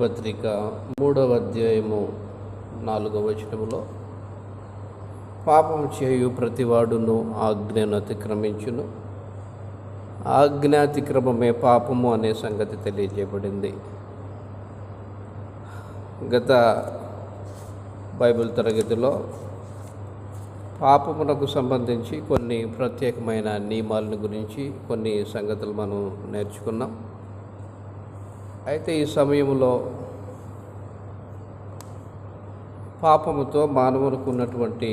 పత్రిక మూడవ అధ్యాయము నాలుగవ వచనములో పాపం చేయు ప్రతివాడును ఆజ్ఞను అతిక్రమించును. ఆజ్ఞాతిక్రమమే పాపము అనే సంగతి తెలియజేయబడింది. గత బైబిల్ తరగతిలో పాపమునకు సంబంధించి కొన్ని ప్రత్యేకమైన నియమాలను గురించి కొన్ని సంగతులు మనం నేర్చుకున్నాం. అయితే ఈ సమయంలో పాపముతో మానవునికి ఉన్నటువంటి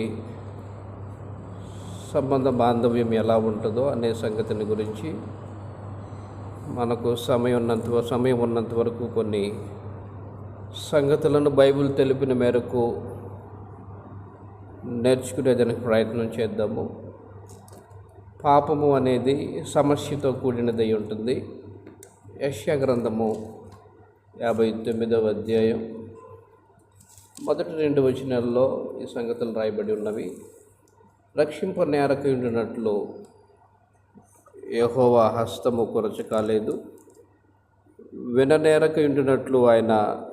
సంబంధ బాంధవ్యం ఎలా ఉంటుందో అనే సంగతిని గురించి మనకు సమయం ఉన్నంత సమయం ఉన్నంత వరకు కొన్ని సంగతులను బైబిల్ తెలిపిన మేరకు నేర్చుకునేదానికి ప్రయత్నం చేద్దాము. పాపము అనేది సమస్యతో కూడినదై ఉంటుంది. యశ్యా గ్రంథము యాభై తొమ్మిదవ అధ్యాయం. మొదటి రెండు వచనాల్లో ఈ సంగతులు రాయబడి ఉన్నవి. రక్షింప నేరకు ఉండినట్లు యహోవా హస్తము కొరచ కాలేదు. విననేరక ఉండినట్లు ఆయన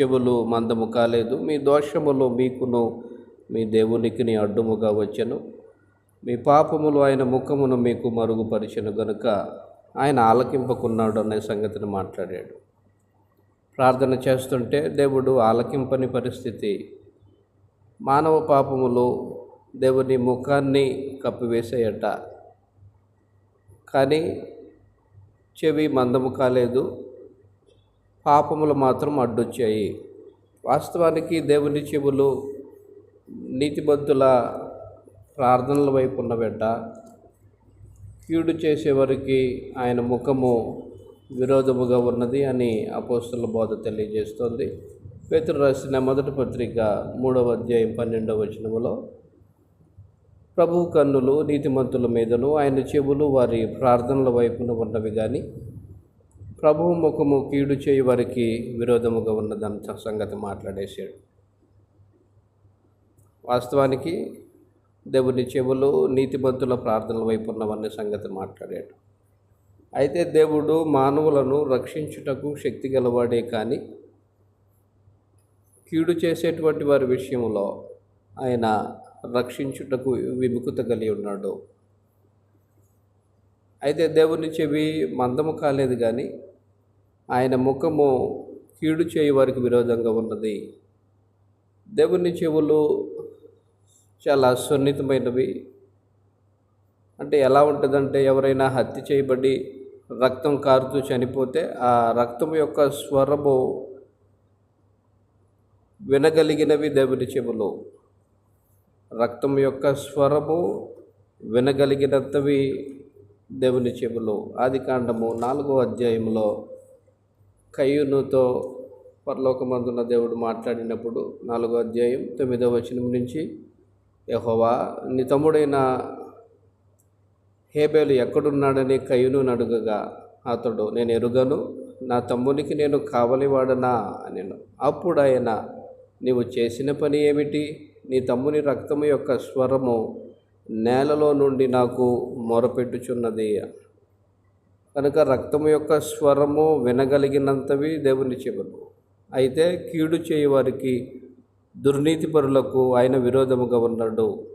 చెవులు మందము కాలేదు. మీ దోషములు మీకును మీ దేవునికిని అడ్డుముగా వచ్చెను. మీ పాపములు ఆయన ముఖమును మీకు మరుగుపరిచెను గనుక ఆయన ఆలకింపకున్నాడు అనే సంగతిని మాట్లాడాడు. ప్రార్థన చేస్తుంటే దేవుడు ఆలకింపని పరిస్థితి మానవ పాపములు దేవుని ముఖాన్ని కప్పివేసేయట. కానీ చెవి మందము కాలేదు పాపములు మాత్రం అడ్డొచ్చాయి. వాస్తవానికి దేవుని చెవులు నీతిబద్ధుల ప్రార్థనల వైపు ఉన్న బిడ్డ కీడు చేసేవారికి ఆయన ముఖము విరోధముగా ఉన్నది అని అపోస్తుల బోధ తెలియజేస్తోంది. పేతురు రాసిన మొదటి పత్రిక మూడవ అధ్యాయం పన్నెండవ వచనములో ప్రభు కన్నులు నీతిమంతుల మీదను ఆయన చెవులు వారి ప్రార్థనల వైపున ఉన్నవి కానీ ప్రభువు ముఖము కీడు చేయి వారికి విరోధముగా ఉన్నదంత సంగతి మాట్లాడేశాడు. వాస్తవానికి దేవుని చెవులు నీతిమంతుల ప్రార్థనల వైపు ఉన్నవన్నీ సంగతి మాట్లాడాడు. అయితే దేవుడు మానవులను రక్షించుటకు శక్తి గలవాడే కానీ కీడు చేసేటువంటి వారి విషయంలో ఆయన రక్షించుటకు విముఖత కలిగి ఉన్నాడు. అయితే దేవుని చెవి మందము కాలేదు కానీ ఆయన ముఖము కీడు చేయి వారికి విరోధంగా ఉన్నది. దేవుని చెవులు చాలా సున్నితమైనవి. అంటే ఎలా ఉంటుందంటే ఎవరైనా హత్య చేయబడి రక్తం కారుతూ చనిపోతే ఆ రక్తం యొక్క స్వరము వినగలిగినవి దేవుని చెవులు. రక్తం యొక్క స్వరము వినగలిగినంతవి దేవుని చెవులు. ఆది కాండము నాలుగో అధ్యాయంలో కయ్యూనుతో పరలోకమందున్న దేవుడు మాట్లాడినప్పుడు నాలుగో అధ్యాయం తొమ్మిదో వచనం నుంచి యహోవా నీ తమ్ముడైన హేబేలు ఎక్కడున్నాడని కయ్యూను అడుగగా అతడు నేను ఎరుగను నా తమ్మునికి నేను కావలివాడనా? నేను అప్పుడు ఆయన నీవు చేసిన పని ఏమిటి? నీ తమ్ముని రక్తము యొక్క స్వరము నేలలో నుండి నాకు మొరపెట్టుచున్నది. కనుక రక్తము యొక్క స్వరము వినగలిగినంతవి దేవుని చెవులు. అయితే కీడు చేయి దుర్నీతిపరులకు ఆయన విరోధముగా ఉన్నాడు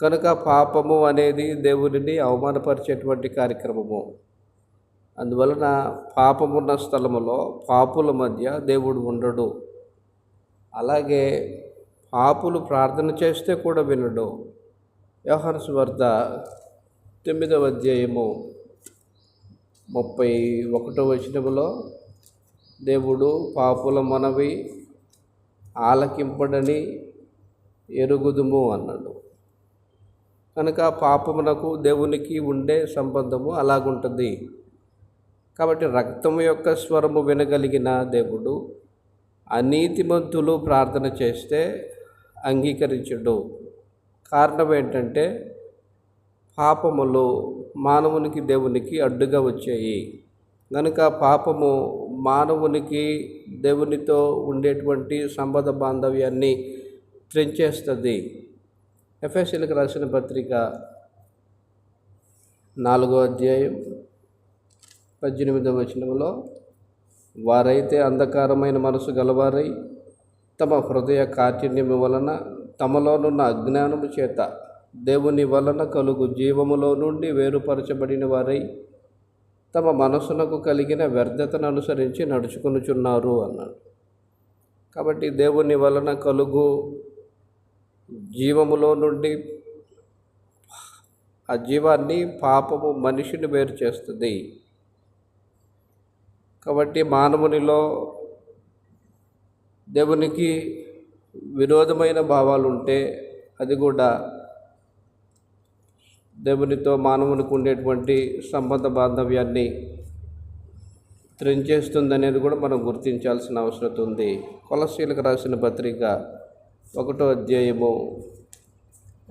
కనుక పాపము అనేది దేవుడిని అవమానపరిచేటువంటి కార్యక్రమము. అందువలన పాపమున్న స్థలములో పాపుల మధ్య దేవుడు ఉండడు. అలాగే పాపులు ప్రార్థన చేస్తే కూడా వినడు. వ్యవహారస్ వద్ద తొమ్మిదవ అధ్యాయము ముప్పై ఒకటో వచనములో దేవుడు పాపుల మనవి ఆలకింపడని ఎరుగుదుము అన్నాడు. కనుక పాపమునకు దేవునికి ఉండే సంబంధము అలాగుంటుంది. కాబట్టి రక్తము యొక్క స్వరము వినగలిగిన దేవుడు అనీతిమంతులు ప్రార్థన చేస్తే అంగీకరించడు. కారణం ఏంటంటే పాపములు మానవునికి దేవునికి అడ్డుగా వచ్చాయి. కనుక పాపము మానవునికి దేవునితో ఉండేటువంటి సంబంధ బాంధవ్యాన్ని త్రెంచేస్తుంది. ఎఫ్ఎస్సీలకు రాసిన పత్రిక నాలుగో అధ్యాయం పద్దెనిమిదవ వచనంలో వారైతే అంధకారమైన మనసు గలవారై తమ హృదయ కాఠిన్యము వలన తమలోనున్న అజ్ఞానము చేత దేవుని వలన కలుగు జీవములో నుండి వేరుపరచబడిన వారై తమ మనసునకు కలిగిన వ్యర్థతను అనుసరించి నడుచుకునుచున్నారు అన్నాడు. కాబట్టి దేవుని వలన కలుగు జీవములో నుండి ఆ జీవాన్ని పాపము మనిషిని వేరు చేస్తుంది. కాబట్టి మానవునిలో దేవునికి విరోధమైన భావాలు ఉంటే అది కూడా దేవునితో మానవునికి ఉండేటువంటి సంబంధ బాంధవ్యాన్ని త్రెంచేస్తుంది అనేది కూడా మనం గుర్తించాల్సిన అవసరం ఉంది. కొలసీలకు రాసిన పత్రిక ఒకటో అధ్యాయము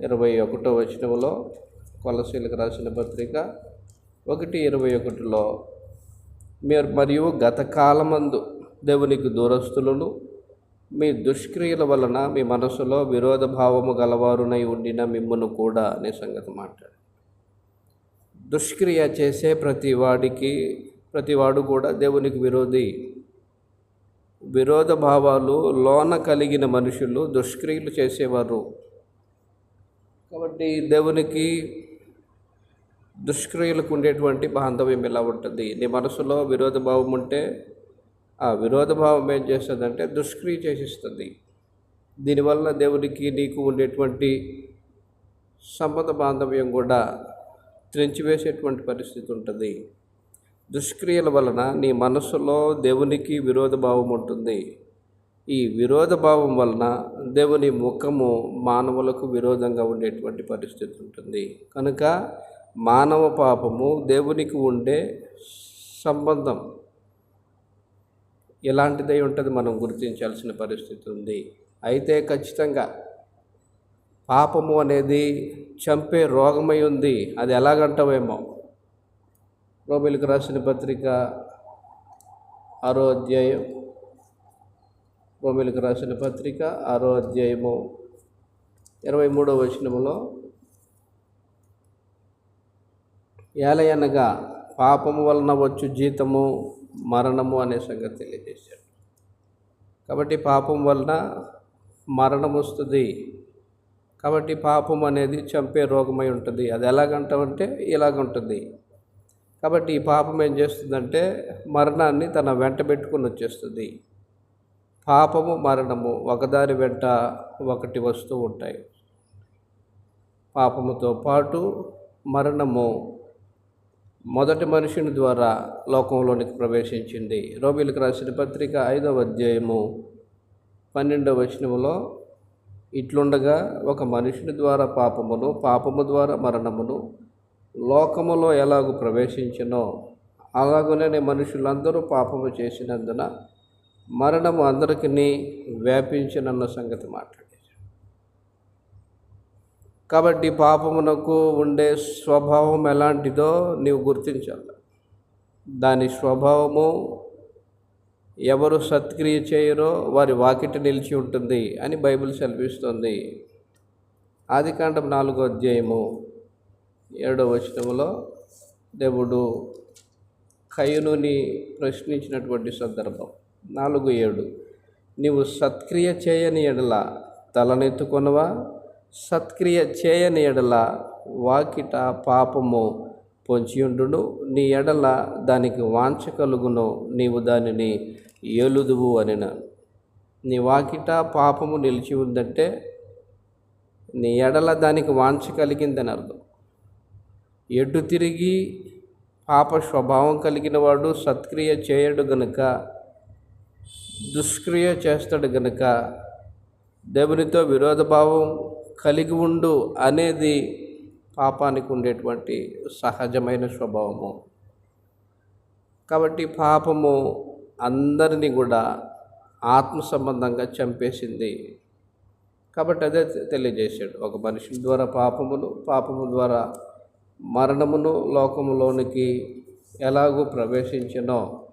ఇరవై ఒకటో వచనంలో కొలసీలకు రాసిన పత్రిక ఒకటి ఇరవై ఒకటిలో మీరు మరియు గతకాలమందు దేవునికి దూరస్తులను మీ దుష్క్రియల వలన మీ మనసులో విరోధ భావము గలవారునై ఉండిన మిమ్మను కూడా అనే సంగతి మాట్లాడు దుష్క్రియ చేసే ప్రతి వాడికి ప్రతివాడు కూడా దేవునికి విరోధి. విరోధ భావాలు లోన కలిగిన మనుషులు దుష్క్రియలు చేసేవారు. కాబట్టి దేవునికి దుష్క్రియలకు ఉండేటువంటి బాంధవ్యం ఎలా ఉంటుంది? నీ మనసులో విరోధ భావం ఉంటే ఆ విరోధ భావం ఏం చేస్తుందంటే దుష్క్రియ చేసిస్తుంది. దీనివల్ల దేవునికి నీకు ఉండేటువంటి సంబంధ బాంధవ్యం కూడా త్రెంచివేసేటువంటి పరిస్థితి ఉంటుంది. దుష్క్రియల వలన నీ మనసులో దేవునికి విరోధ భావం ఉంటుంది. ఈ విరోధ భావం వలన దేవుని ముఖము మానవులకు విరోధంగా ఉండేటువంటి పరిస్థితి ఉంటుంది. కనుక మానవ పాపము దేవునికి ఉండే సంబంధం ఎలాంటిదై ఉంటుంది మనం గుర్తించాల్సిన పరిస్థితి ఉంది. అయితే ఖచ్చితంగా పాపము అనేది చంపే రోగమై ఉంది. అది ఎలాగంటావేమో? రోమిలకు రాసిన పత్రిక ఆరో అధ్యాయం. రోమిలకు రాసిన పత్రిక ఆరో అధ్యాయము ఇరవై మూడో వచనములో ఏలయనగా పాపము వలన వచ్చు జీతము మరణము అనే సంగతి తెలియజేశాడు. కాబట్టి పాపం వలన మరణం వస్తుంది. కాబట్టి పాపం అనేది చంపే రోగమై ఉంటుంది. అది ఎలాగంటామంటే ఇలాగ ఉంటుంది కాబట్టి ఈ పాపం ఏం చేస్తుందంటే మరణాన్ని తన వెంట పెట్టుకుని వచ్చేస్తుంది. పాపము మరణము ఒకదాని వెంట ఒకటి వస్తూ ఉంటాయి. పాపముతో పాటు మరణము మొదటి మనుషుని ద్వారా లోకంలోనికి ప్రవేశించింది. రోబిలకు రాసిన పత్రిక ఐదవ అధ్యాయము పన్నెండవ వచనంలో ఇట్లుండగా ఒక మనుషుని ద్వారా పాపమును పాపము ద్వారా మరణమును లోకములో ఎలాగూ ప్రవేశించినో అలాగనే మనుషులందరూ పాపము చేసినందున మరణము అందరికీ వ్యాపించినన్న సంగతి మాట్లాడేది కాబట్టి పాపమునకు ఉండే స్వభావం ఎలాంటిదో నీవు గుర్తించాలి. దాని స్వభావము ఎవరు సత్క్రియ చేయరో వారి వాకిట నిలిచి ఉంటుంది అని బైబిల్ సెలవిస్తుంది. ఆదికాండం నాలుగో అధ్యాయము ఏడో వచనంలో దేవుడు కయ్యనుని ప్రశ్నించినటువంటి సందర్భం. నాలుగు ఏడు. నీవు సత్క్రియ చేయని ఎడల తలనెత్తుకొనవా? సత్క్రియ చేయని ఎడల వాకిట పాపము పొంచియుండును. నీ ఎడల దానికి వాంఛ కలుగును. నీవు దానిని ఏలుదువు అనిన. నీ వాకిట పాపము నిలిచి ఉందంటే నీ ఎడల దానికి వాంఛ కలిగిందని అర్థం. ఎటు తిరిగి పాప స్వభావం కలిగిన వాడు సత్క్రియ చేయడు గనుక దుష్క్రియ చేస్తాడు గనుక దేవునితో విరోధభావం కలిగి ఉండు అనేది పాపానికి ఉండేటువంటి సహజమైన స్వభావము. కాబట్టి పాపము అందరినీ కూడా ఆత్మ సంబంధంగా చంపేసింది. కాబట్టి అదే తెలియజేశాడు. ఒక మనిషి ద్వారా పాపమును పాపము ద్వారా మరణమును లోకములోనికి ఎలాగూ ప్రవేశించినో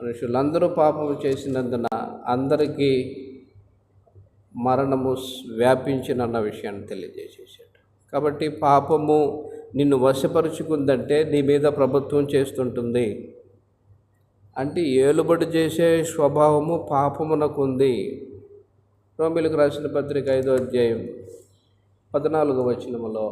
మనుషులందరూ పాపము చేసినందున అందరికీ మరణము వ్యాపించినన్న విషయాన్ని తెలియజేసేసాడు కాబట్టి పాపము నిన్ను వశపరుచుకుందంటే నీ మీద ప్రభుత్వం చేస్తుంటుంది. అంటే ఏలుబడి చేసే స్వభావము పాపమునకుంది. రోమిలకు రాసిన పత్రిక ఐదో అధ్యాయం పద్నాలుగు వచనములో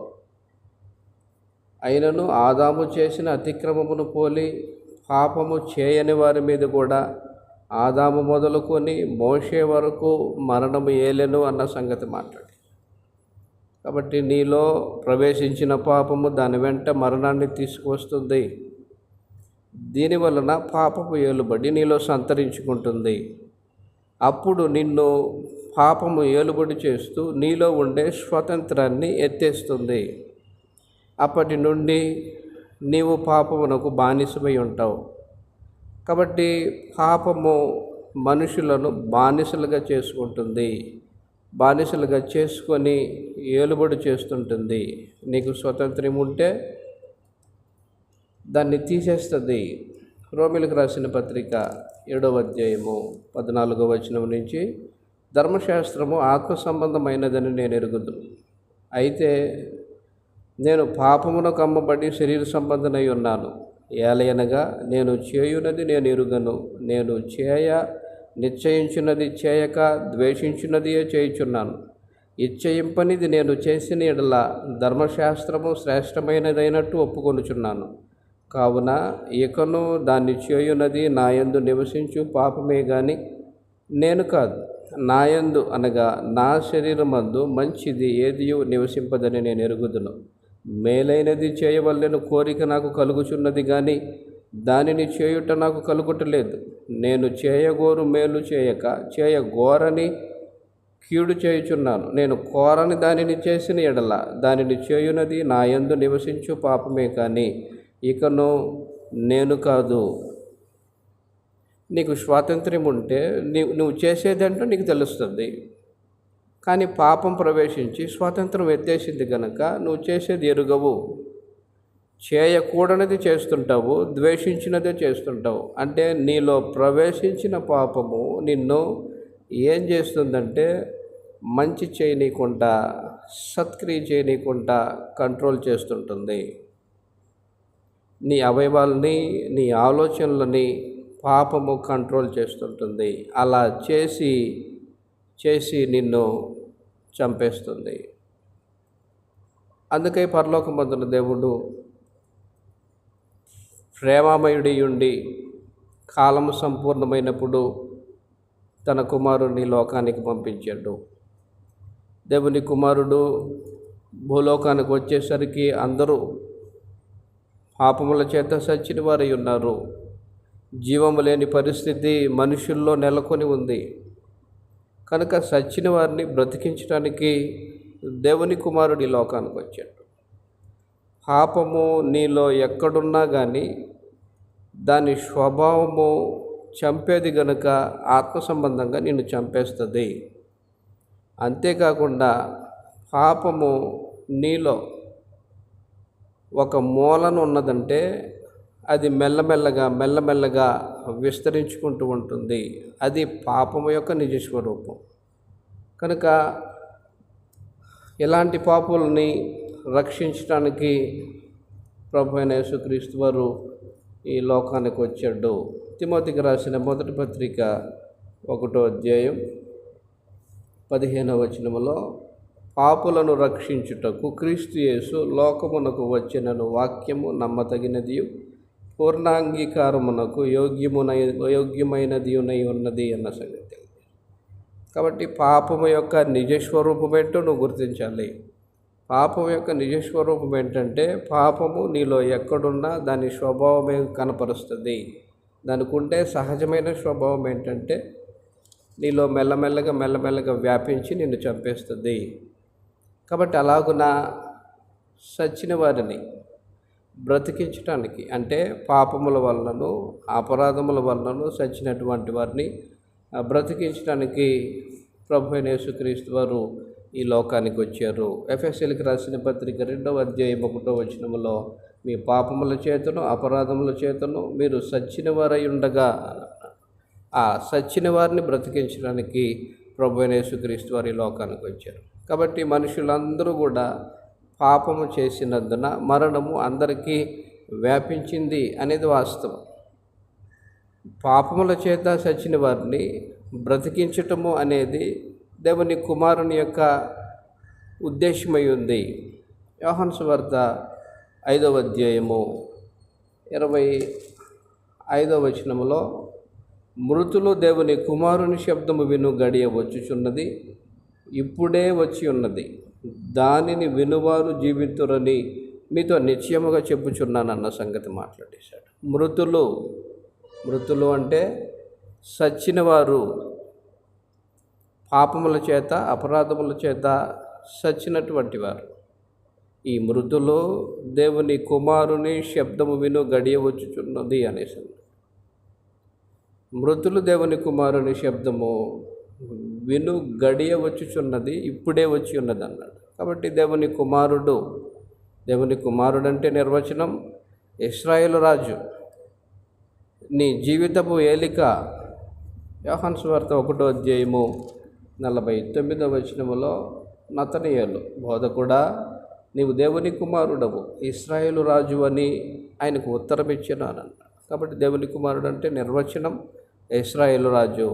అయినను ఆదాము చేసిన అతిక్రమమును పోలి పాపము చేయని వారి మీద కూడా ఆదాము మొదలుకొని మోసే వరకు మరణము ఏలెను అన్న సంగతి మాట్లాడి కాబట్టి నీలో ప్రవేశించిన పాపము దాని వెంట మరణాన్ని తీసుకువస్తుంది. దీని వలన పాపపు ఏలుబడి నీలో సంతరించుకుంటుంది. అప్పుడు నిన్ను పాపము ఏలుబడి చేస్తూ నీలో ఉండే స్వతంత్రాన్ని ఎత్తేస్తుంది. అప్పటి నుండి నీవు పాపమునకు బానిసమై ఉంటావు. కాబట్టి పాపము మనుషులను బానిసలుగా చేసుకుంటుంది. బానిసలుగా చేసుకొని ఏలుబడి చేస్తుంటుంది. నీకు స్వతంత్రం ఉంటే దాన్ని తీసేస్తుంది. రోమిలకు రాసిన పత్రిక ఏడవ అధ్యాయము పద్నాలుగో వచనం నుంచి ధర్మశాస్త్రము ఆత్మ సంబంధమైనదని నేను ఎరుగుదు అయితే నేను పాపమునకు అమ్మబడి శరీర సంబంధనై ఉన్నాను. ఏలయనగా నేను చేయునది నేను ఎరుగను. నేను చేయ నిశ్చయించినది చేయక ద్వేషించినదియే చేయుచున్నాను. ఇచ్చయింపనిది నేను చేసిన ఎడల ధర్మశాస్త్రము శ్రేష్టమైనదైనట్టు ఒప్పుకొనుచున్నాను. కావున ఇకను దాన్ని చేయునది నాయందు నివసించు పాపమే గాని నేను కాదు. నాయందు అనగా నా శరీరమందు మంచిది ఏదియు నివసింపదని నేను ఎరుగుదును. మేలైనది చేయవలెను కోరిక నాకు కలుగుచున్నది కానీ దానిని చేయుట నాకు కలుగుటలేదు. నేను చేయగోరు మేలు చేయక చేయగోరని కీడు చేయుచున్నాను. నేను కోరని దానిని చేసిన ఎడల దానిని చేయునది నా యందు నివసించు పాపమే కానీ ఇకను నేను కాదు. నీకు స్వాతంత్ర్యం ఉంటే నీవు నువ్వు చేసేదంటూ నీకు తెలుస్తుంది. కానీ పాపం ప్రవేశించి స్వాతంత్రం ఎత్తేసింది కనుక నువ్వు చేసేది ఎరుగవు. చేయకూడనిది చేస్తుంటావు ద్వేషించినదే చేస్తుంటావు. అంటే నీలో ప్రవేశించిన పాపము నిన్ను ఏం చేస్తుందంటే మంచి చేయనీయకుండా సత్క్రియ చేయనీయకుండా కంట్రోల్ చేస్తుంటుంది. నీ అవయవాల్ని నీ ఆలోచనలని పాపము కంట్రోల్ చేస్తుంటుంది. అలా చేసి చేసి నిన్ను చంపేస్తుంది. అందుకే పరలోకమందున దేవుడు ప్రేమామయుడి ఉండి కాలము సంపూర్ణమైనప్పుడు తన కుమారుని లోకానికి పంపించాడు. దేవుని కుమారుడు భూలోకానికి వచ్చేసరికి అందరూ పాపముల చేత సచ్చిన వారై ఉన్నారు. జీవము లేని పరిస్థితి మనుషుల్లో నెలకొని ఉంది. కనుక సచ్చిన వారిని బ్రతికించడానికి దేవుని కుమారుడి లోకానికి వచ్చాడు. పాపము నీలో ఎక్కడున్నా కానీ దాని స్వభావము చంపేది గనుక ఆత్మ సంబంధంగా నిన్ను చంపేస్తుంది. అంతేకాకుండా పాపము నీలో ఒక మూలను ఉన్నదంటే అది మెల్లమెల్లగా మెల్లమెల్లగా విస్తరించుకుంటూ ఉంటుంది. అది పాపం యొక్క నిజ స్వరూపం కనుక ఇలాంటి పాపుల్ని రక్షించడానికి ప్రభు అయిన యేసుక్రీస్తు వారు ఈ లోకానికి వచ్చాడు. తిమోతికి రాసిన మొదటి పత్రిక ఒకటో అధ్యాయం పదిహేనవ వచనములో పాపులను రక్షించుటకు క్రీస్తు యేసు లోకమునకు వచ్చినను వాక్యము నమ్మతగినది. పూర్ణాంగీకారమునకు యోగ్యమునై యోగ్యమైనది ఉన్నది అన్న సంగతి. కాబట్టి పాపము యొక్క నిజస్వరూపం ఏంటో నువ్వు గుర్తించాలి. పాపం యొక్క నిజస్వరూపం ఏంటంటే పాపము నీలో ఎక్కడున్నా దాని స్వభావమే కనపరుస్తుంది. దానికి ఉండే సహజమైన స్వభావం ఏంటంటే నీలో మెల్లమెల్లగా మెల్లమెల్లగా వ్యాపించి నిన్ను చంపేస్తుంది. కాబట్టి అలాగున సచ్చిన వారిని బ్రతికించడానికి అంటే పాపముల వలనను అపరాధముల వలనను సచ్చినటువంటి వారిని బ్రతికించడానికి ప్రభు యేసుక్రీస్తు వారు ఈ లోకానికి వచ్చారు. ఎఫ్ఎస్ఎల్కి రాసిన పత్రిక రెండవ అధ్యాయం ఒకటో వచనములో మీ పాపముల చేతను అపరాధముల చేతను మీరు సచ్చిన వారై ఉండగా ఆ సచ్చిన వారిని బ్రతికించడానికి ప్రభు అయిన యేసుక్రీస్తు వారి లోకానికి వచ్చారు. కాబట్టి మనుషులందరూ కూడా పాపము చేసినందున మరణము అందరికీ వ్యాపించింది అనేది వాస్తవం. పాపముల చేత చచ్చిన వారిని బ్రతికించటము అనేది దేవుని కుమారుని యొక్క ఉద్దేశమై ఉంది. యోహన్ ఐదవ అధ్యాయము ఇరవై ఐదవ వచనములో మృతులు దేవుని కుమారుని శబ్దము విను గడియ వచ్చుచున్నది. ఇప్పుడే వచ్చి ఉన్నది. దానిని వినువారు జీవితురని మీతో నిశ్చయముగా చెప్పుచున్నానన్న సంగతి మాట్లాడేశాడు. మృతులు మృతులు అంటే సచ్చిన వారు పాపముల చేత అపరాధముల చేత సచ్చినటువంటి వారు. ఈ మృతులు దేవుని కుమారుని శబ్దము విను గడియ వచ్చుచున్నది అనేసి మృతులు దేవుని కుమారుని శబ్దము విను గడియ వచ్చుచున్నది ఇప్పుడే వచ్చి ఉన్నది అన్నాడు కాబట్టి దేవుని కుమారుడు దేవుని కుమారుడు అంటే నిర్వచనం ఇస్రాయేల్ రాజు. నీ జీవితపు ఏలిక యోహన్స్ వార్త ఒకటో అధ్యాయము నలభై తొమ్మిదవ వచనములో నతనీయులు బోధకుడా నీవు దేవుని కుమారుడవు ఇస్రాయేలు రాజు అని ఆయనకు ఉత్తరం ఇచ్చినానన్న కాబట్టి దేవుని కుమారుడు అంటే నిర్వచనం ఇస్రాయేలు రాజు.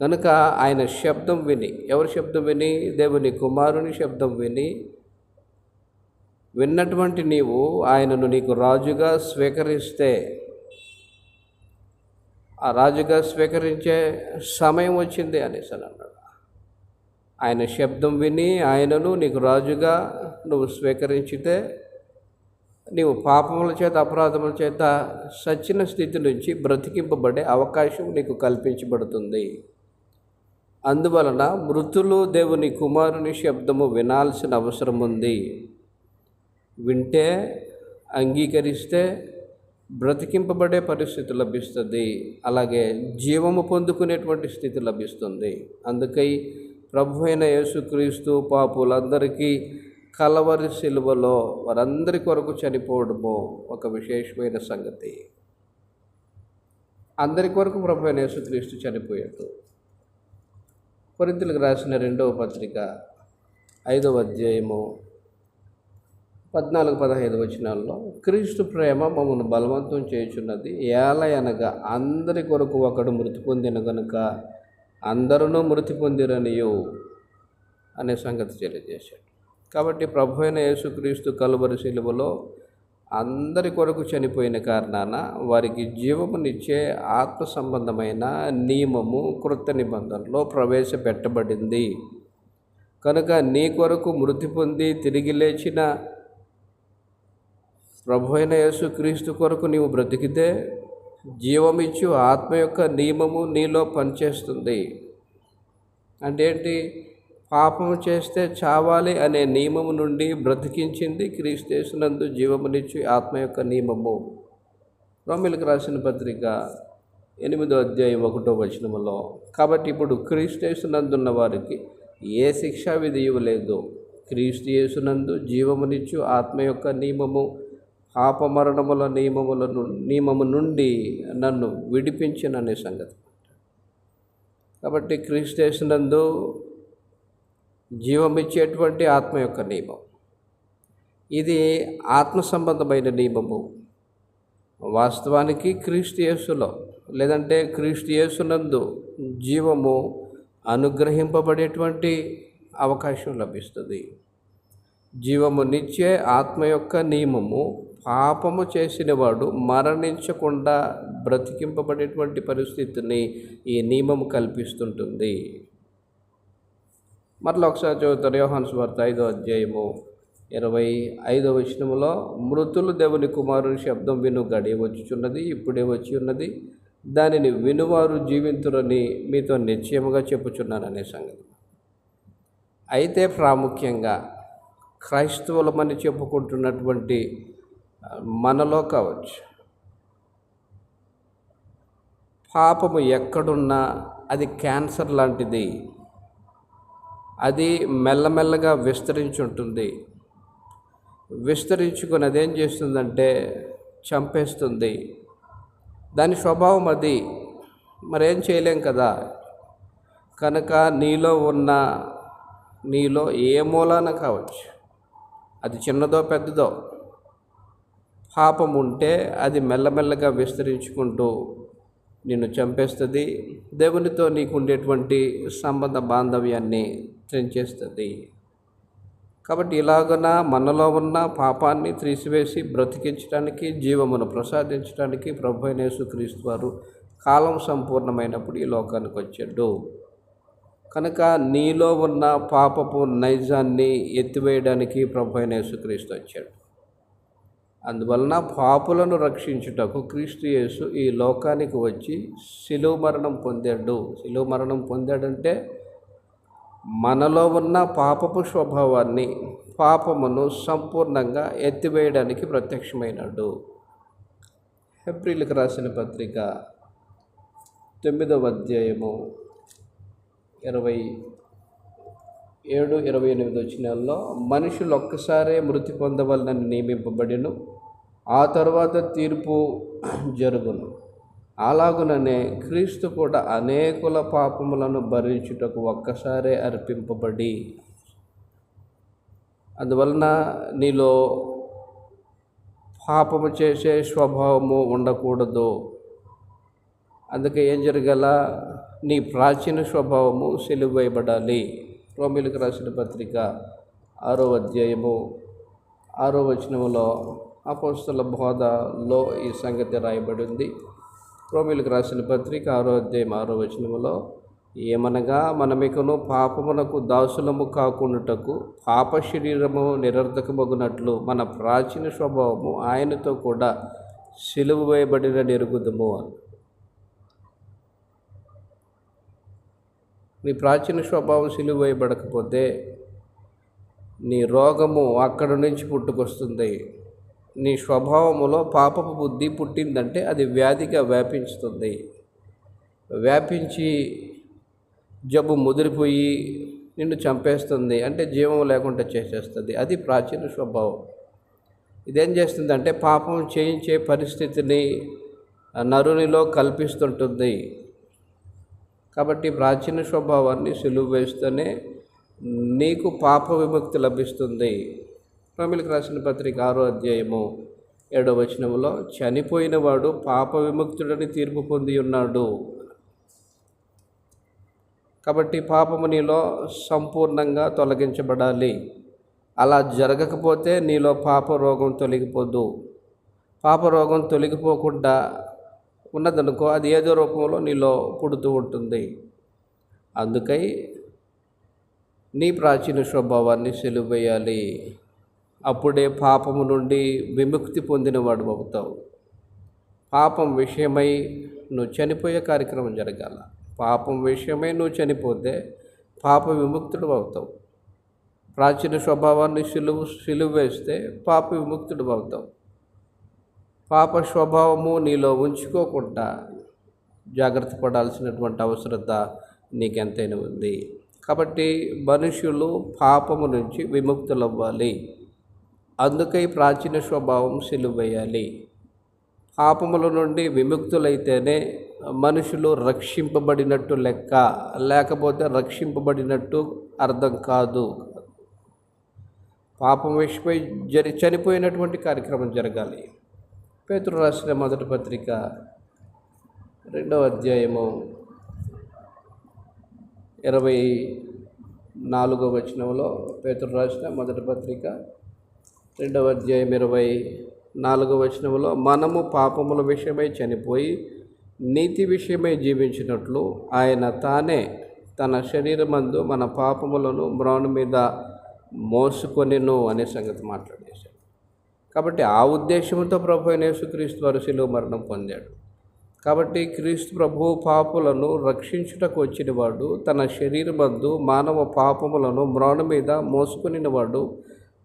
కనుక ఆయన శబ్దం విని ఎవరి శబ్దం విని? దేవుని కుమారుని శబ్దం విని. విన్నటువంటి నీవు ఆయనను నీకు రాజుగా స్వీకరిస్తే ఆ రాజుగా స్వీకరించే సమయం వచ్చింది అనేసి అని అన్నాడు. ఆయన శబ్దం విని ఆయనను నీకు రాజుగా నువ్వు స్వీకరించితే నీవు పాపముల చేత అపరాధముల చేత సచ్చిన స్థితి నుంచి బ్రతికింపబడే అవకాశం నీకు కల్పించబడుతుంది. అందువలన మృతులు దేవుని కుమారుని శబ్దము వినాల్సిన అవసరం ఉంది. వింటే అంగీకరిస్తే బ్రతికింపబడే పరిస్థితి లభిస్తుంది. అలాగే జీవము పొందుకునేటువంటి స్థితి లభిస్తుంది. అందుకై ప్రభు అయిన యేసుక్రీస్తు పాపులందరికీ కలవరి శిలువలో వారందరి కొరకు చనిపోవడము ఒక విశేషమైన సంగతి. అందరి కొరకు ప్రభు అయిన యేసుక్రీస్తు చనిపోయాడు. కొరింతలకు రాసిన రెండవ పత్రిక ఐదవ అధ్యాయము పద్నాలుగు పదహైదు వచనాల్లో క్రీస్తు ప్రేమ మమ్మల్ని బలవంతం చేయుచున్నది. ఏల అనగా అందరి కొరకు ఒకడు మృతి పొందిన గనుక అందరూ మృతి పొందిరనియు అనే సంగతి తెలియజేశాడు. కాబట్టి ప్రభు అయిన యేసుక్రీస్తు కలువరి శిలువలో అందరి కొరకు చనిపోయిన కారణాన వారికి జీవమునిచ్చే ఆత్మ సంబంధమైన నియమము కృత నిబంధనలో ప్రవేశపెట్టబడింది. కనుక నీ కొరకు మృతి పొంది తిరిగి లేచిన ప్రభు అయిన యేసుక్రీస్తు కొరకు నీవు బ్రతికితే జీవమిచ్చు ఆత్మ యొక్క నియమము నీలో పనిచేస్తుంది. అంటే ఏంటి? పాపము చేస్తే చావాలి అనే నియమము నుండి బ్రతికించింది క్రీస్తునందు జీవమునిచ్చు ఆత్మ యొక్క నియమము. రోమిలకు రాసిన పత్రిక ఎనిమిదో అధ్యాయం ఒకటో వచనములో కాబట్టి ఇప్పుడు క్రీస్తునందున్న వారికి ఏ శిక్షా విధియు లేదు. క్రీస్తు యేసునందు జీవమునిచ్చు ఆత్మ యొక్క నియమము పాపమరణముల నియమముల నియమము నుండి నన్ను విడిపించిననే సంగతి. కాబట్టి జీవమిచ్చేటువంటి ఆత్మ యొక్క నియమం. ఇది ఆత్మ సంబంధమైన నియమము. వాస్తవానికి క్రీస్తు లేదంటే క్రీస్తు జీవము అనుగ్రహింపబడేటువంటి అవకాశం లభిస్తుంది. జీవమునిచ్చే ఆత్మ యొక్క నియమము పాపము చేసినవాడు మరణించకుండా బ్రతికింపబడేటువంటి పరిస్థితిని ఈ నియమం కల్పిస్తుంటుంది. మరలా ఒకసారి చదువుతారు యోహాన్స్ వార్త ఐదో అధ్యాయము ఇరవై ఐదో విషయంలో మృతులు దేవుని కుమారుని శబ్దం విను గడి వచ్చుచున్నది ఇప్పుడే వచ్చి ఉన్నది. దానిని వినువారు జీవింతురని మీతో నిశ్చయముగా చెప్పుచున్నాననే సంగతి. అయితే ప్రాముఖ్యంగా క్రైస్తవులమని చెప్పుకుంటున్నటువంటి మనలో కావచ్చు. పాపము ఎక్కడున్నా అది క్యాన్సర్ లాంటిది. అది మెల్లమెల్లగా విస్తరించి ఉంటుంది విస్తరించుకొని అదేం చేస్తుందంటే చంపేస్తుంది. దాని స్వభావం అది. మరేం చేయలేం కదా. కనుక నీలో ఉన్న నీలో ఏ మూలాన కావచ్చు. అది చిన్నదో పెద్దదో. పాపం ఉంటే అది మెల్లమెల్లగా విస్తరించుకుంటూ నిన్ను చంపేస్తుంది. దేవునితో నీకు ఉండేటువంటి సంబంధ బాంధవ్యాన్ని తెంచేస్తుంది కాబట్టి ఇలాగన మనలో ఉన్న పాపాన్ని తీసివేసి బ్రతికించడానికి జీవమును ప్రసాదించడానికి ప్రభు యేసుక్రీస్తు వారు కాలం సంపూర్ణమైనప్పుడు ఈ లోకానికి వచ్చాడు. కనుక నీలో ఉన్న పాపపు నైజాన్ని ఎత్తివేయడానికి ప్రభు యేసుక్రీస్తు వచ్చాడు. అందువలన పాపులను రక్షించుటకు క్రీస్తు యేసు ఈ లోకానికి వచ్చి శిలువ మరణం పొందాడు. శిలువ మరణం పొందాడంటే మనలో ఉన్న పాపపు స్వభావాన్ని పాపమును సంపూర్ణంగా ఎత్తివేయడానికి ప్రత్యక్షమైనాడు. ఏప్రిల్కి రాసిన పత్రిక తొమ్మిదవ అధ్యాయము ఇరవై ఏడు ఇరవై ఎనిమిది వచ్చినాల్లో మనుషులు ఒక్కసారే మృతి పొందవలనని నియమింపబడిను ఆ తర్వాత తీర్పు జరుగును. అలాగుననే క్రీస్తు కూడా అనేకుల పాపములను భరించుటకు ఒక్కసారే అర్పింపబడి అందువలన నీలో పాపము చేసే స్వభావము ఉండకూడదు. అందుకే ఏం జరగాల నీ ప్రాచీన స్వభావము సెలువేయబడాలి రోమిలకు రాసిన పత్రిక ఆరో అధ్యాయము ఆరో వచనములో అపోస్తుల బోధలో ఈ సంగతి రాయబడి ఉంది. రోమిలకు రాసిన పత్రిక ఆరో అధ్యాయం ఆరో వచనములో ఏమనగా మనమికను పాపమునకు దాసులము కాకుండాటకు పాప శరీరము నిరర్ధకమగునట్లు మన ప్రాచీన స్వభావము ఆయనతో కూడా సిలువ వేయబడిన నెరుగుదము అని. నీ ప్రాచీన స్వభావం సిలువ వేయబడకపోతే నీ రోగము అక్కడ నుంచి పుట్టుకొస్తుంది. నీ స్వభావములో పాపపు బుద్ధి పుట్టిందంటే అది వ్యాధిగా వ్యాపించుతుంది. వ్యాపించి జబ్బు ముదిరిపోయి నిన్ను చంపేస్తుంది. అంటే జీవం లేకుండా చేసేస్తుంది. అది ప్రాచీన స్వభావం. ఇదేం చేస్తుందంటే పాపం చేయించే పరిస్థితిని నరునిలో కల్పిస్తుంటుంది. కాబట్టి ప్రాచీన స్వభావాన్ని సులువు వేస్తేనే నీకు పాప విముక్తి లభిస్తుంది. రోమిలకు రాసిన పత్రిక ఆరో అధ్యాయము ఏడో వచనములో చనిపోయిన వాడు పాప విముక్తుడని తీర్పు పొంది ఉన్నాడు. కాబట్టి పాపము నీలో సంపూర్ణంగా తొలగించబడాలి. అలా జరగకపోతే నీలో పాప రోగం తొలగిపోదు. పాప రోగం తొలగిపోకుండా ఉన్నదనుకో అది ఏదో రూపంలో నీలో పుడుతూ ఉంటుంది. అందుకై నీ ప్రాచీన స్వభావాన్ని సెలువేయాలి. అప్పుడే పాపము నుండి విముక్తి పొందినవాడు అవుతావు. పాపం విషయమై నువ్వు చనిపోయే కార్యక్రమం జరగాల. పాపం విషయమై నువ్వు చనిపోతే పాప విముక్తుడు అవుతావు. ప్రాచీన స్వభావాన్ని సిలువు సిలువ వేస్తే పాప విముక్తుడు అవుతావు. పాప స్వభావము నీలో ఉంచుకోకుండా జాగ్రత్త పడాల్సినటువంటి అవసరత నీకెంతైనా ఉంది. కాబట్టి మనుషులు పాపము నుంచి విముక్తులవ్వాలి. అందుకై ప్రాచీన స్వభావం సిలువేయాలి పాపముల నుండి విముక్తులైతేనే మనుషులు రక్షింపబడినట్టు లెక్క లేకపోతే రక్షింపబడినట్టు అర్థం కాదు. పాపం విషయమై జరి చనిపోయినటువంటి కార్యక్రమం జరగాలి. పేతురు రాసిన మొదటి పత్రిక రెండవ అధ్యాయము ఇరవై నాలుగో వచనంలో పేతురు రాసిన మొదటి పత్రిక రెండవ అధ్యాయం ఇరవై నాలుగవ వచనంలో మనము పాపముల విషయమై చనిపోయి నీతి విషయమై జీవించినట్లు ఆయన తానే తన శరీరమందు మన పాపములను మ్రాను మీద మోసుకొనిను అనే సంగతి మాట్లాడేశాడు. కాబట్టి ఆ ఉద్దేశంతో ప్రభు యేసుక్రీస్తు వారు శిలువ మరణం పొందాడు. కాబట్టి క్రీస్తు ప్రభు పాపులను రక్షించుటకు వచ్చినవాడు తన శరీరమందు మానవ పాపములను మ్రాను మీద మోసుకునినవాడు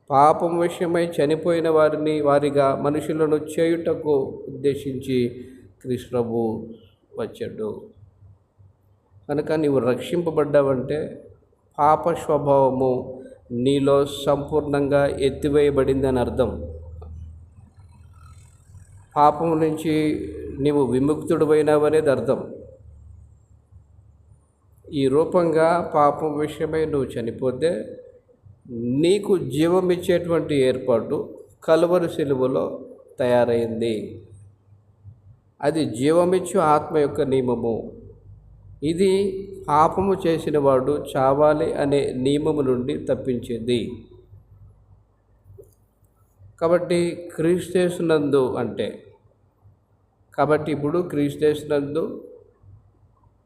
పాపం విషయమై చనిపోయిన వారిని వారిగా మనుషులను చేయుటకు ఉద్దేశించి క్రీస్తు వచ్చాడు. కనుక నీవు రక్షింపబడ్డావంటే పాప స్వభావము నీలో సంపూర్ణంగా ఎత్తివేయబడిందని అర్థం. పాపం నుంచి నీవు విముక్తుడమైనావనేది అర్థం. ఈ రూపంగా పాపం విషయమై నువ్వు చనిపోతే నీకు జీవం ఇచ్చేటువంటి ఏర్పాటు కలువరి సెలువులో తయారైంది. అది జీవమిచ్చు ఆత్మ యొక్క నియమము. ఇది పాపము చేసిన వాడు చావాలి అనే నియమము నుండి తప్పించింది. కాబట్టి క్రీస్తేసునందు అంటే కాబట్టి ఇప్పుడు క్రీస్తేసునందు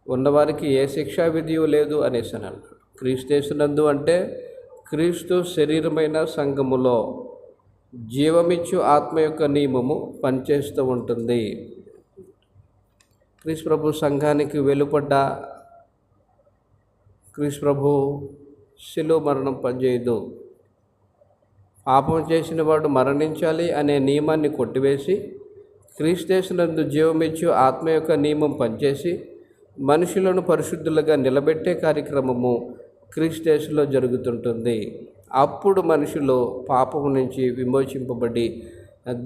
ఉన్నవారికి ఏ శిక్షా విధియు లేదు అనేసి అన్నాడు క్రీస్తేసునందు అంటే క్రీస్తు శరీరమైన సంఘములో జీవమిచ్చు ఆత్మ యొక్క నియమము పనిచేస్తూ ఉంటుంది. క్రీస్తు ప్రభు సంఘానికి వెలుపడ్డ క్రీస్తు ప్రభు శిలో మరణం పనిచేయదు. పాపం చేసిన వాడు మరణించాలి అనే నియమాన్ని కొట్టివేసి క్రీస్తునందు జీవమిచ్చు ఆత్మ యొక్క నియమం పనిచేసి మనుషులను పరిశుద్ధులుగా నిలబెట్టే కార్యక్రమము క్రీస్తేసులో జరుగుతుంటుంది. అప్పుడు మనుషులు పాపము నుంచి విమోచింపబడి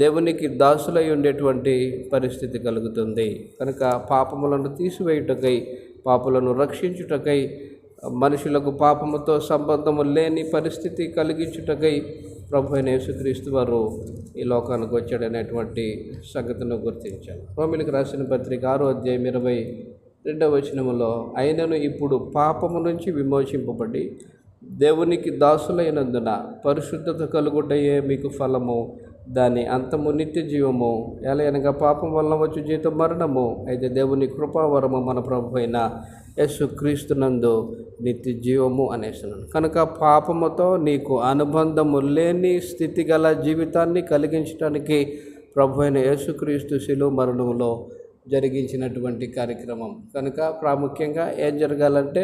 దేవునికి దాసులై ఉండేటువంటి పరిస్థితి కలుగుతుంది. కనుక పాపములను తీసివేయుటకై పాపులను రక్షించుటకై మనుషులకు పాపముతో సంబంధము లేని పరిస్థితి కలిగించుటకై ప్రభు అయిన యేసుక్రీస్తు వారు ఈ లోకానికి వచ్చాడనేటువంటి సంగతిని గుర్తించాను రోమిలకు రాసిన పత్రిక ఆరో అధ్యాయం ఇరవై రెండవ వచనములో అయినను ఇప్పుడు పాపము నుంచి విమోచింపబడి దేవునికి దాసులైనందున పరిశుద్ధత కలుగుటయే మీకు ఫలము. దాని అంతము నిత్య జీవము. ఎలా అనగా పాపం వల్ల వచ్చి జీతం మరణము. అయితే దేవుని కృపావరము మన ప్రభు అయిన యేసు క్రీస్తునందు నిత్య జీవము అనేసినాను కనుక పాపముతో నీకు అనుబంధము లేని స్థితి గల జీవితాన్ని కలిగించడానికి ప్రభు అయిన యేసుక్రీస్తు శిలువ మరణంలో జరిగించినటువంటి కార్యక్రమం. కనుక ప్రాముఖ్యంగా ఏం జరగాలంటే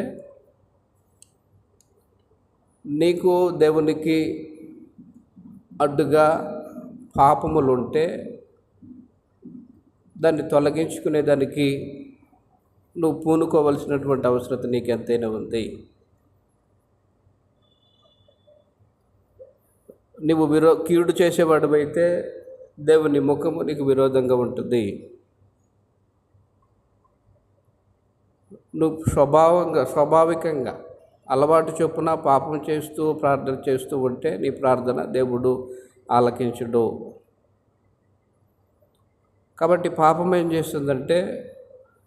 నీకు దేవునికి అడ్డుగా పాపములు ఉంటే దాన్ని తొలగించుకునే దానికి నువ్వు పూనుకోవలసినటువంటి అవసరత నీకు ఎంతైనా ఉంది. నువ్వు విరో కీడు చేసేవాడివైతే దేవుని ముఖము నీకు విరోధంగా ఉంటుంది. నువ్వు స్వభావంగా స్వాభావికంగా అలవాటు చొప్పున పాపం చేస్తూ ప్రార్థన చేస్తూ ఉంటే నీ ప్రార్థన దేవుడు ఆలకించుడు. కాబట్టి పాపం ఏం చేస్తుందంటే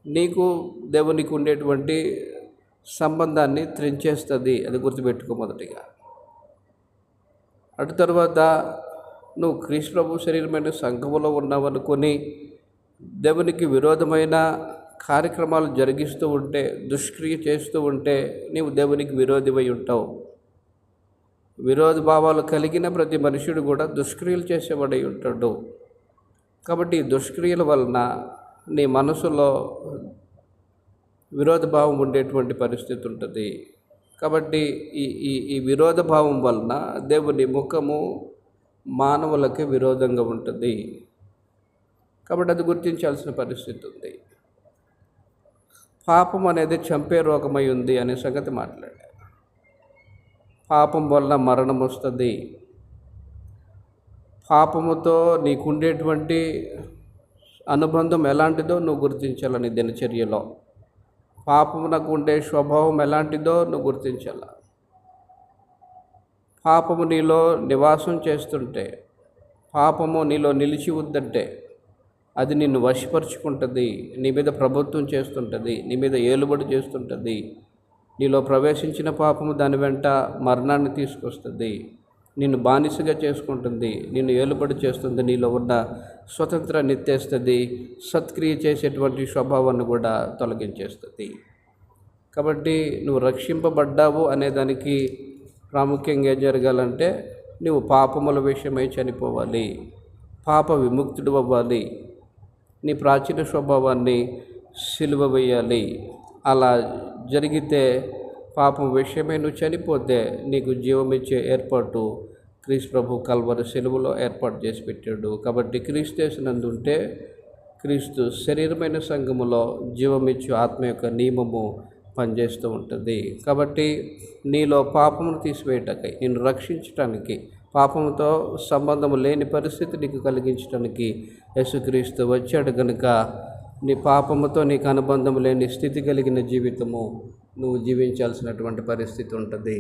నీకు దేవునికి ఉండేటువంటి సంబంధాన్ని త్రించేస్తుంది. అది గుర్తుపెట్టుకో మొదటిగా. అటు తర్వాత నువ్వు క్రీష్ ప్రభు శరీరమైన సంఘములో ఉన్నావనుకొని దేవునికి విరోధమైన కార్యక్రమాలు జరిగిస్తూ ఉంటే దుష్క్రియ చేస్తూ ఉంటే నీవు దేవునికి విరోధివై ఉంటావు. విరోధ భావాలు కలిగిన ప్రతి మనుషుడు కూడా దుష్క్రియలు చేసేవాడై ఉంటాడు. కాబట్టి ఈ దుష్క్రియల వలన నీ మనసులో విరోధ భావం ఉండేటువంటి పరిస్థితి ఉంటుంది. కాబట్టి ఈ ఈ ఈ విరోధ భావం వలన దేవుని ముఖము మానవులకి విరోధంగా ఉంటుంది. కాబట్టి అది గుర్తించాల్సిన పరిస్థితి ఉంది. పాపం అనేది చంపే రోగమై ఉంది అనే సంగతి మాట్లాడా పాపం వల్ల మరణం వస్తుంది. పాపముతో నీకుండేటువంటి అనుబంధం ఎలాంటిదో నువ్వు గుర్తించాలని దినచర్యలో. పాపమునకు ఉండే స్వభావం ఎలాంటిదో నువ్వు గుర్తించాల? పాపము నీలో నివాసం చేస్తుంటే పాపము నీలో నిలిచి ఉందంటే అది నిన్ను వశపరుచుకుంటుంది నీ మీద ప్రభుత్వం చేస్తుంటుంది నీ మీద ఏలుబడి చేస్తుంటుంది. నీలో ప్రవేశించిన పాపము దాని వెంట మరణాన్ని తీసుకొస్తుంది. నిన్ను బానిసగా చేసుకుంటుంది నిన్ను ఏలుబడి చేస్తుంది నీలో ఉన్న స్వతంత్రాన్ని ఎత్తేస్తుంది సత్క్రియ చేసేటువంటి స్వభావాన్ని కూడా తొలగించేస్తుంది. కాబట్టి నువ్వు రక్షింపబడ్డావు అనేదానికి ప్రాముఖ్యంగా ఏం జరగాలంటే నువ్వు పాపముల విషయమై చనిపోవాలి పాప విముక్తుడు అవ్వాలి. నీ ప్రాచీన స్వభావాన్ని సిలువ వేయాలి. అలా జరిగితే పాపం విషయమై నువ్వు చనిపోతే నీకు జీవమిచ్చే ఏర్పాటు క్రీస్తు ప్రభు కల్వరి సెలువులో ఏర్పాటు చేసి పెట్టాడు. కాబట్టి క్రీస్తు ఉంటే క్రీస్తు శరీరమైన సంఘములో జీవమిచ్చు ఆత్మ యొక్క నియమము పనిచేస్తూ ఉంటుంది. కాబట్టి నీలో పాపమును తీసివేయటకై నేను రక్షించటానికి పాపంతో సంబంధం లేని పరిస్థితి నీకు కలిగించడానికి యేసుక్రీస్తు వచ్చాడు కనుక నీ పాపముతో నీకు అనుబంధం లేని స్థితి కలిగిన జీవితము నువ్వు జీవించాల్సినటువంటి పరిస్థితి ఉంటుంది.